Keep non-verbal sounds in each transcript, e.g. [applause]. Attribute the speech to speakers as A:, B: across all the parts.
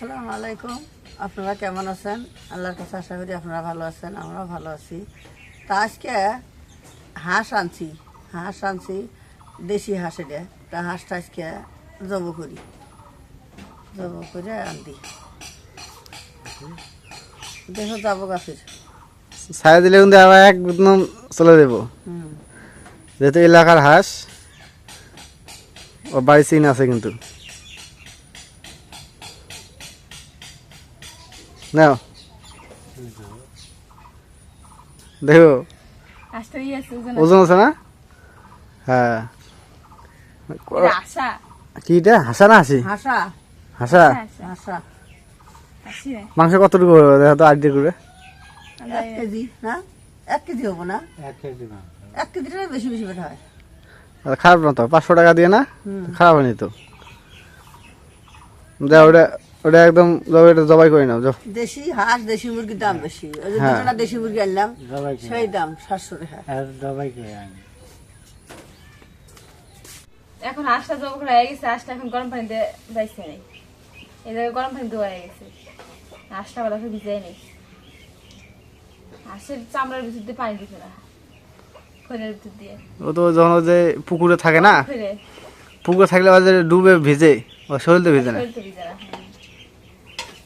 A: আসসালামু আলাইকুম। আপনারা কেমন আছেন? আল্লাহর কাছে আশা করি আপনারা ভালো আছেন আমরাও ভালো আছি। তা আজকে হাঁস আনছি হাঁস আনছি দেশি হাঁস এটা। তা হাঁসটা আজকে জব করি জব করে আনদি দেখো যাব গাছের।
B: ছায়া দিলে কিন্তু আবার একদম চলে দেবো যেহেতু এলাকার হাঁস ও বাড়ি চিন আছে কিন্তু। নাও। দেখো।
C: ওজন
B: ওজন আছে না? হ্যাঁ। কি এটা? হাসা না হাসি?
A: হাঁসা।
B: হাসা?
C: রে
B: মাংস কতটুকু হবে? দেখো তো আইডিয়া করে
A: এক কেজি না? এক কেজি হব না? এক কেজিটা বেশি বেশি হয়।
B: খারাপ না তো পাঁচশো টাকা দিয়ে না? খারাপ হয়নি তো। দেখ ওটা ওটা একদম এটা জবাই করে নাও যাও।
A: দেশি হাঁস দেশি মুরগির দাম বেশি। ওই যে
B: হ্যাঁ।
A: দুটোটা দেশি মুরগি আনলাম সেই দাম সাতশো টাকা।
C: এখন আশটা জব করা হয়ে গেছে আশটা এখন গরম পানিতে যাইছে নেই। এই জায়গায় গরম পানি দেওয়া হয়ে গেছে। বেলা ভিজাই নেই। আশের চামড়ার ভিতর দিয়ে পানি দিতে না খৈরের ভিতর দিয়ে।
B: ও তো যখন যে পুকুরে থাকে না পুকুরে। থাকলে ডুবে ভিজে ও শরীর তো ভিজে না।
C: শরীর তো ভিজে না হ্যাঁ।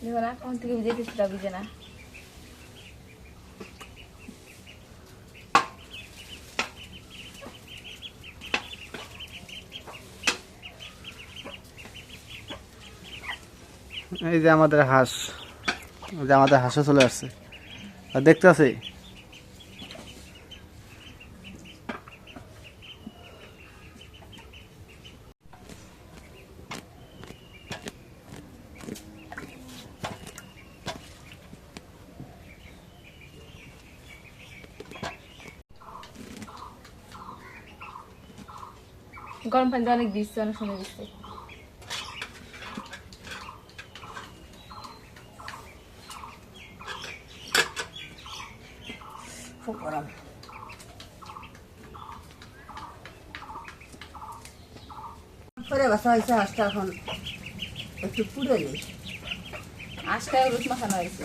C: দেখো না কখন থেকে ভিজে কিছুটা ভিজে না।
B: এই যে আমাদের হাঁস যে আমাদের হাঁসও চলে আসছে। দেখতে আছে
C: গরম পানিতে অনেক দিচ্ছে অনেক সময় দিচ্ছে।
A: খুব গরম। বাসা হয়েছে হাঁসটা এখন। একটু পুড়ে নেই
C: আশটায় রুট মাখানো হয়েছে।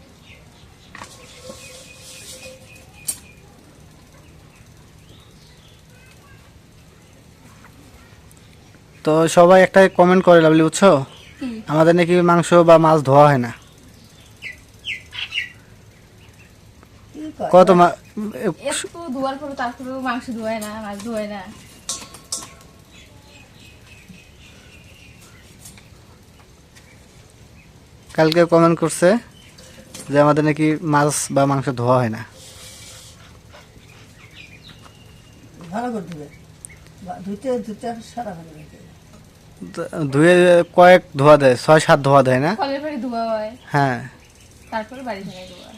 B: তো সবাই একটা কমেন্ট করে লাভলি বুঝছ? আমাদের নাকি মাংস বা মাছ ধোয়া হয় না। কত
C: একটু ধোয়ার পরে তারপরেও মাংস ধোয় না মাছ ধোয় না।
B: কালকে কমেন্ট করছে যে আমাদের নাকি মাছ বা মাংস ধোয়া হয় না।
A: ভালো করে ধুইতে ধুইতে সারা ভালো
B: ধুয়ে কয়েক ধোয়া দেয় ছয় সাত ধোয়া দেয় না?
C: ধোয়া হয়।
B: হ্যাঁ।
C: তারপরে বাড়ি থেকে ধোয়া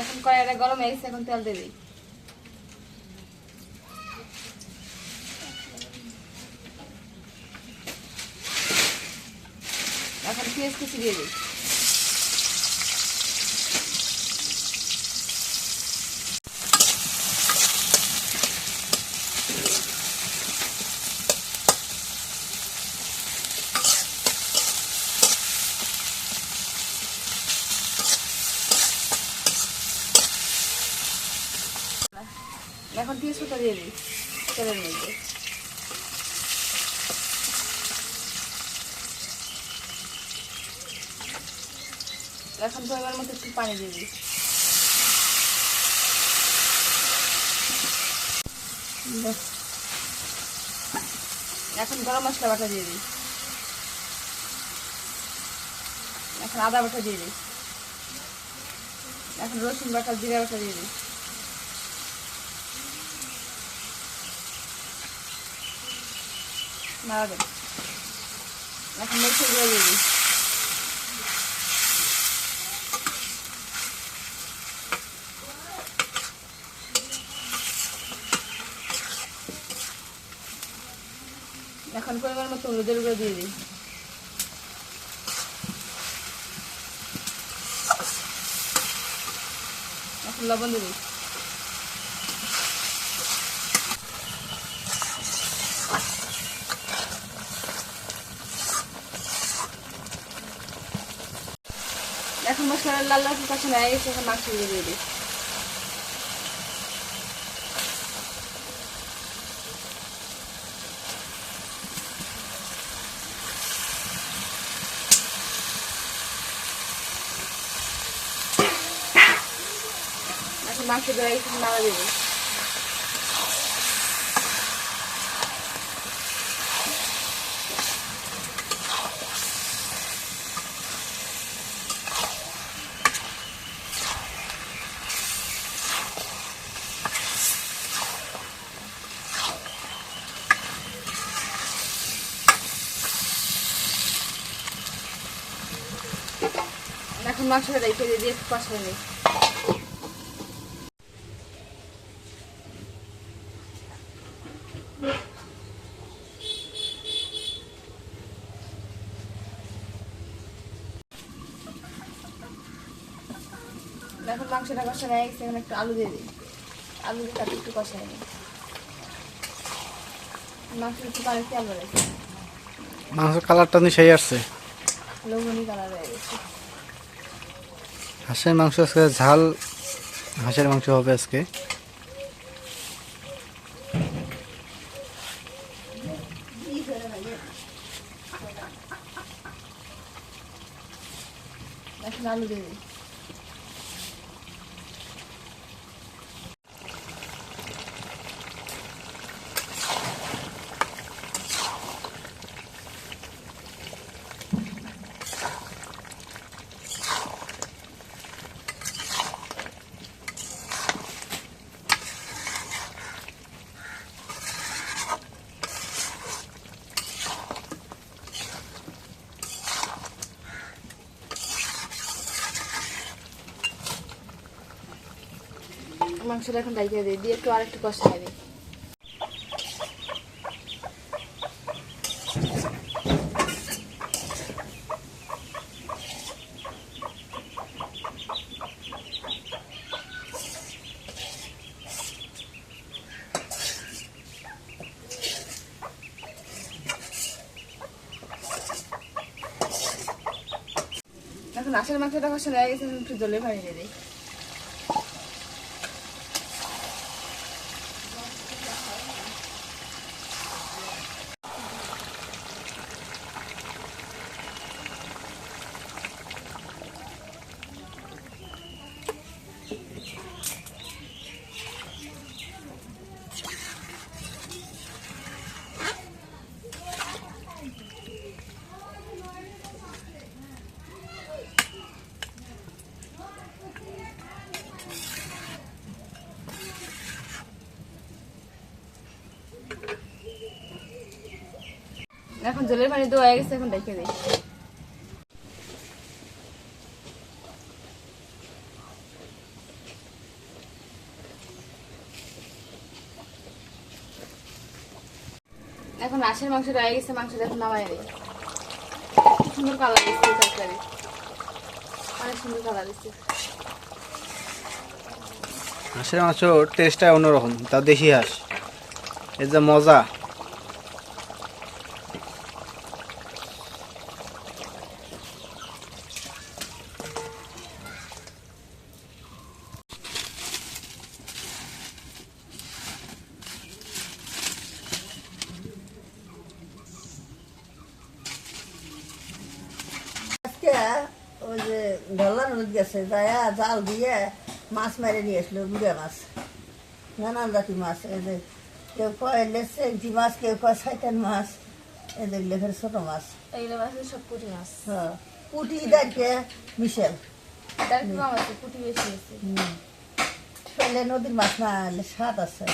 C: এখন কড়াইটা গরম হয়ে গেছে এখন তেল দিই। এখন পেঁয়াজ কুচি দিয়ে দিই। এখন তেজপাতা দিয়ে দিই তেলের মধ্যে। এখন পরিমাণ মতো একটু পানি দিয়ে দিই। এখন গরম মশলা বাটা দিয়ে দিই। এখন আদা বাটা দিয়ে দিই। এখন রসুন বাটা, জিরা বাটা দিয়ে দিই। নাড়া দেন এখন গুঁড়ো দিয়ে দিই এখন পরিমাণ মতো হলুদের গুঁড়ো দিয়ে দিই। এখন লবণ দিয়ে দিই। মশলা লাল লাল পাশে হয়ে গেছে এখন মাংস দিয়ে দিয়ে দিই মাংস গেছে নাড়া দিয়ে এখন মাংসটা রেখে দিয়ে একটু কষাই নিই। এখন মাংসটা কষা হয়ে গেছে এখন একটু আলু দিয়ে দিই। আলু দিয়ে তারপর একটু কষাই নিই। মাংস একটু পানি তেল বেড়েছে
B: মাংসের কালারটা সেই আসছে।
C: লবণী কালার হয়ে গেছে।
B: হাঁসের মাংস আজকে ঝাল হাঁসের মাংস হবে আজকে।
C: আলু দিয়ে মাংসটা এখন ডাইকে দিই। দিয়ে একটু আর একটু কষাই দিই এখন মাংসটা কষা হয়ে গেছে একটু জলে দিয়ে দিই। এখন জলের পানি তো হয়ে গেছে, এখন দেখে দিই এখন রাশের মাংস রয়ে গেছে মাংস এখন নামাই দিই সুন্দর কালার দিচ্ছে তরকারি। অনেক সুন্দর কালার দিচ্ছে।
B: হাঁসের মাংসর টেস্টটা অন্যরকম তা দেশি হাঁস। এর যে মজা।
A: ওই যে ঢল্লা নদী গেছে যায়া জাল দিয়ে মাছ মেরে নিয়ে আসলো গুড়ে মাছ। নানান জাতি মাছ এই যে কেউ কয় লেসেন্টি মাছ কেউ কয় সাইটান মাছ এই দেখলে ফের ছোট মাছ।
C: এইগুলো মাছ সব পুঁটি মাছ।
A: হ্যাঁ পুটি দেখে মিশেল।
C: পুঁটি বেশি আছে।
A: নদীর মাছ না স্বাদ আছে।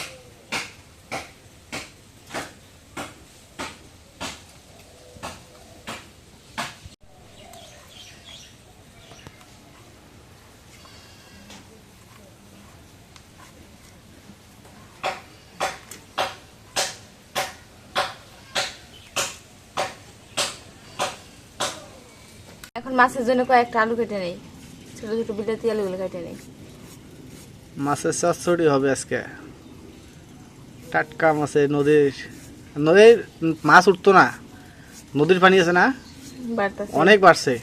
C: মাছের জন্য কয়েকটা আলু কেটে নেই। ছোট ছোট বিলাতি আলুগুলো কেটে নেই।
B: মাছের চচ্চড়ি হবে আজকে। টাটকা মাছের নদীর নদীর মাছ উঠতো না। নদীর পানি আছে না? অনেক বাড়ছে।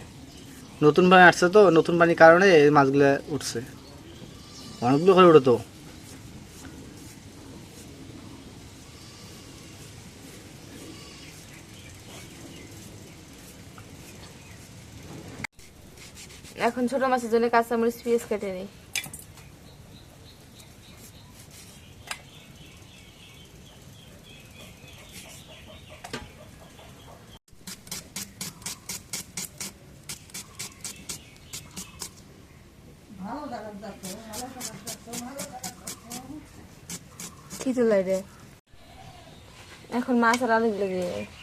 B: নতুন পানি আসছে তো নতুন পানির কারণে এই মাছগুলো উঠছে। অনেকগুলো করে উঠতো।
C: এখন ছোট মাছের জন্য কাঁচামরিচ, পেঁয়াজ কেটে নেই। কি তুলাই রে? এখন মাছ আর আলু দিয়ে।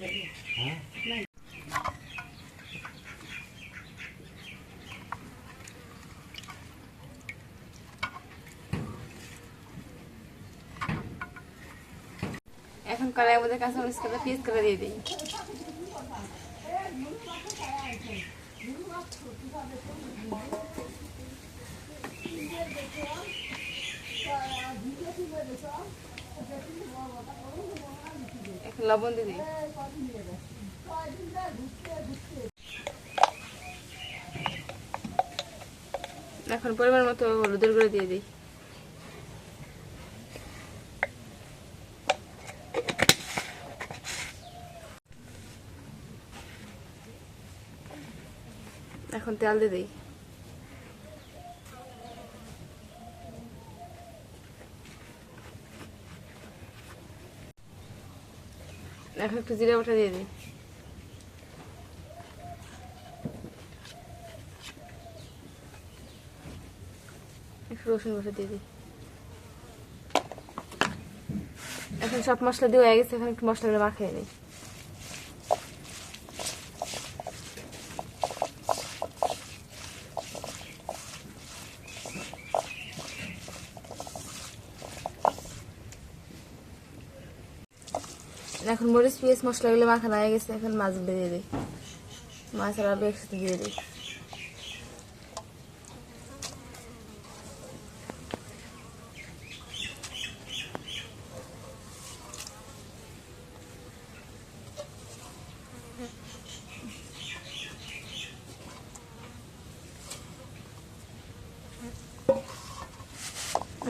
C: এখন কড়াইয়ের মধ্যে কাঁচামরিচ কাটা পিস করে দিয়ে দিই। এখন লবণ দিয়ে দিই। এখন পরিমাণ মতো হলুদের করে দিয়ে দিই। এখন তেল দিয়ে দিই। এখন একটু জিরে বাটা দিয়ে দিই। একটু রসুন বাটা দিয়ে দিই। এখন সব মশলা দিয়ে হয়ে গেছে, এখন একটু মশলাগুলো মাখিয়ে নিই এখন মরিচ পেঁয়াজ মশলাগুলো মাখানো হয়ে গেছে এখন মাছগুলো দিয়ে দিই মাছ আর একসাথে দিয়ে দিই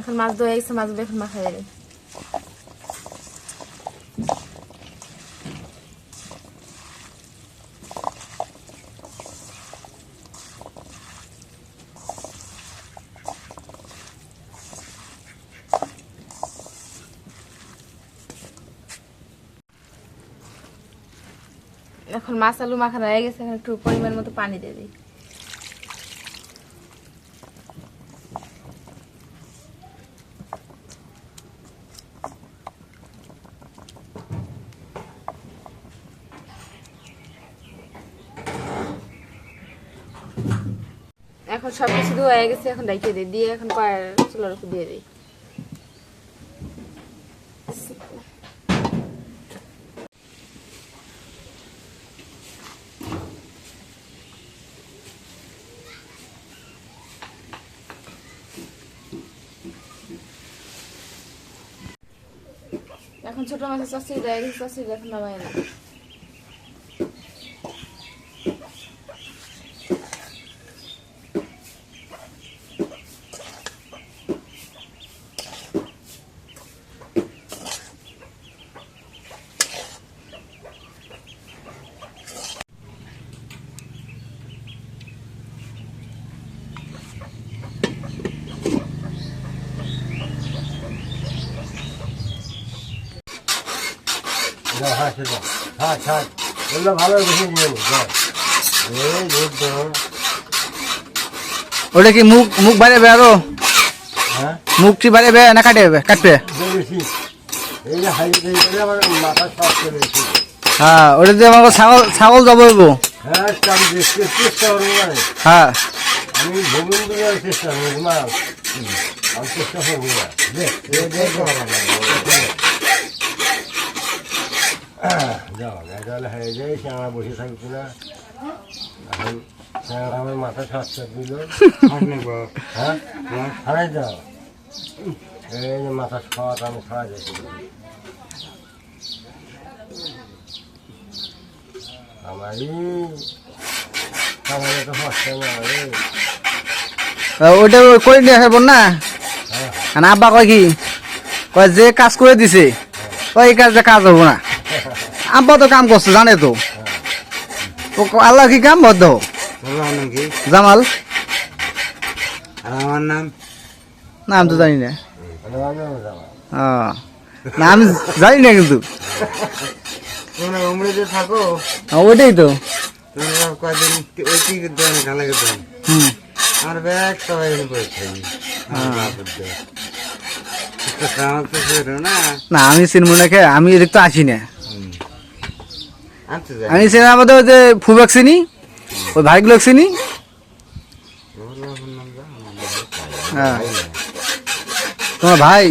C: এখন মাছ ধোয়া গেছে মাছগুলো এখন মাখাই দিই মাছ আলু মাখানো হয়ে গেছে, এখন একটু পরিমাণ মতো পানি দিয়ে দিই। এখন সব কিছু ধোয়া হয়ে গেছে, এখন ডাইকে দিই, দিয়ে এখন কয়ের চুলার উপর দিয়ে দিই। ছোট মাছের চচড়ি দেয় চচড়ি এখন না।
D: এগুলো ভালো বেশি নিয়ে
B: ওটা কি মুখ মুখ বাইরে বে আরও
D: হ্যাঁ
B: মুখটি বাইরে বে না কাটবে
D: এসেছে
B: হ্যাঁ ওটা দিয়ে আমাকে ছাগল ছাগল জবাইবো
D: হ্যাঁ চেষ্টা করব মানে
B: হ্যাঁ
D: আমি ভ্রমণ করে আর চেষ্টা করব মা আমি চেষ্টা করব না দেখ দেখ দেখ তাহলে হয়ে যায় শ্যাঙা বসে থাকতো না। এখন আমার মাথা সাতটা দিল। [laughs] হ্যাঁ? হারাই যাও। এই যে মাথা খাওয়া আমি খাওয়া যাচ্ছে আমারই খাবার তো হচ্ছে না
B: ওইটা করে নিয়ে আসব না?
D: হ্যাঁ।
B: আব্বা কয় কি? কয় যে কাজ করে দিছে এই কাজটা কাজ হব না। আব্বা তো কাম করছে জানে তো। আল্লাহ কি কাম বদ্ধ জামাল।
D: আমার নাম?
B: নাম তো জানি না। না আমি জানি না কিন্তু।
D: থাকো।
B: হ্যাঁ, ওইটাই তো।
D: আমার ব্যাগ সবাই বেরো না।
B: আমি না খেয়ে আমি এদিক তো আসি না। চিনি আমাদের ওই যে ফুবেক চিনি ওই ভাইগুলো চিনি? হ্যাঁ। তোমার ভাই?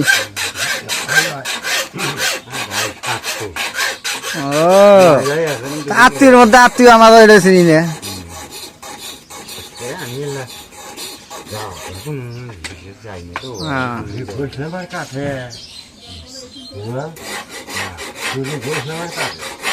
B: ও। আত্মীয়ের মধ্যে আত্মীয় আমার এটা চিনি না। হ্যাঁ।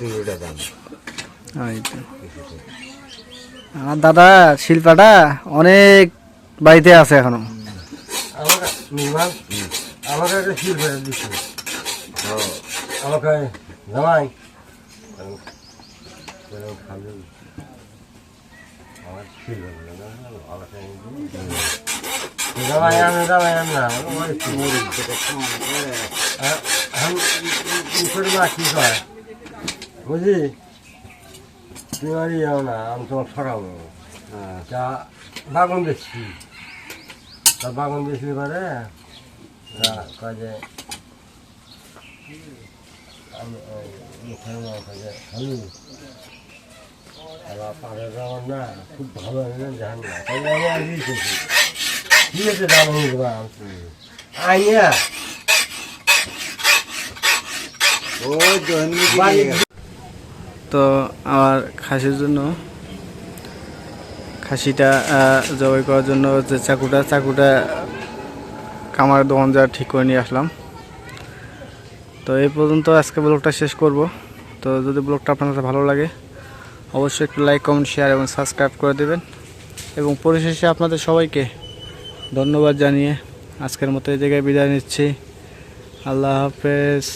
E: দুইটা দাম
B: আমার দাদা শিল্পাটা অনেক বাড়িতে আছে এখনও।
D: আমাকে নির্মাণ একটা শিল দিচ্ছে আমাকে জামাই। আমার শিল ফেরত দিল না, আমাকে জামাই আনে জামাই আন না কি আমি কয় বুঝলি? তুমি আর যাও না আমি তোমার ঠকাবো তা বাগুন দেখছি তা বাগুন তা কয় যে আমি ওই মুখের মা কয় যে হলু আবার পাড়ে যাওয়ার না খুব ভালো হয় না জান না। তাহলে আমি আগে এসেছি ঠিক আছে দাম হয়ে আইয়া
E: ওই
D: বাড়ি
B: তো আমার খাসির জন্য খাসিটা জবাই করার জন্য যে চাকুটা চাকুটা কামার দোকান যা ঠিক করে নিয়ে আসলাম। তো এই পর্যন্ত আজকে ব্লগটা শেষ করব। তো যদি ব্লগটা আপনার কাছে ভালো লাগে, অবশ্যই একটু লাইক কমেন্ট শেয়ার এবং সাবস্ক্রাইব করে দেবেন। এবং পরিশেষে আপনাদের সবাইকে ধন্যবাদ জানিয়ে আজকের মতো এই জায়গায় বিদায় নিচ্ছি। আল্লাহ হাফেজ।